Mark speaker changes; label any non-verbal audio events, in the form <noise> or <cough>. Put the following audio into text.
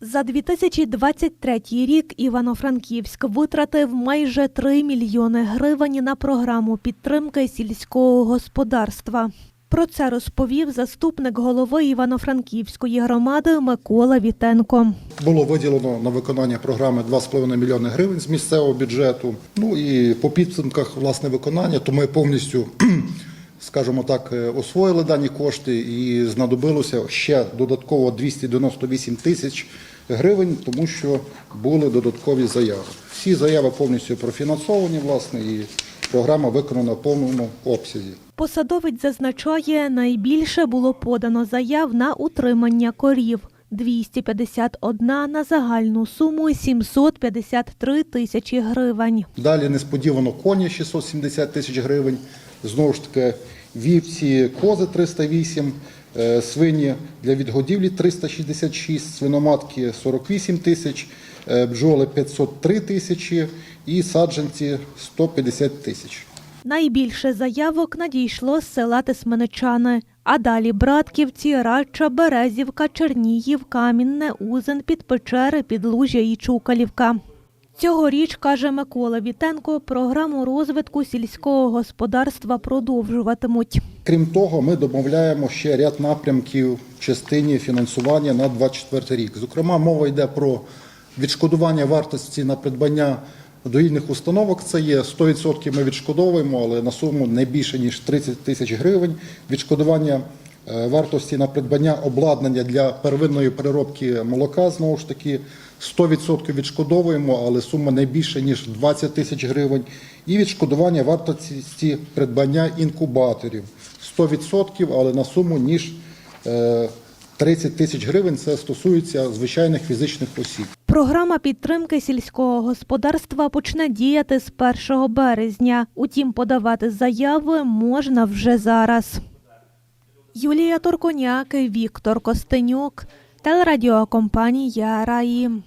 Speaker 1: За 2023 рік Івано-Франківськ витратив майже 3 мільйони гривень на програму підтримки сільського господарства. Про це розповів заступник голови Івано-Франківської громади Микола Вітенко.
Speaker 2: Було виділено на виконання програми 2,5 мільйони гривень з місцевого бюджету. Ну і по підсумках власне виконання, то ми повністю, <clears throat> скажімо так, е, освоїли дані кошти і знадобилося ще додатково 298 тисяч гривень, тому що були додаткові заяви. Всі заяви повністю профінансовані, власне, і програма виконана в повному обсязі.
Speaker 1: Посадовець зазначає, найбільше було подано заяв на утримання корів. 251 на загальну суму 753 тисячі гривень.
Speaker 2: Далі несподівано коні 670 тисяч гривень. Знову ж таки, вівці, кози 308, е, свині для відгодівлі 366, свиноматки 48 тисяч, е, бджоли 503 тисячі і саджанці 150 тисяч.
Speaker 1: Найбільше заявок надійшло з села Тисменичани, а далі Братківці, Радча, Березівка, Чернігів, Камінне, Узен, Підпечери, Підлужя і Чукалівка. Цьогоріч, каже Микола Вітенко, програму розвитку сільського господарства продовжуватимуть.
Speaker 2: Крім того, ми домовляємо ще ряд напрямків частині фінансування на 2024 рік. Зокрема, мова йде про відшкодування вартості на придбання доїльних установок. Це є 100% ми відшкодовуємо, але на суму не більше ніж 30 тисяч гривень. Відшкодування е, вартості на придбання обладнання для первинної переробки молока знову ж таки 100% відшкодовуємо, але сума не більше ніж 20 тисяч гривень. І відшкодування вартості придбання інкубаторів 100%, але на суму ніж е, 30 тисяч гривень. Це стосується звичайних фізичних осіб.
Speaker 1: Програма підтримки сільського господарства почне діяти з 1 березня. Утім, подавати заяви можна вже зараз. Юлія Торконяк, Віктор Костенюк, телерадіокомпанія Раї.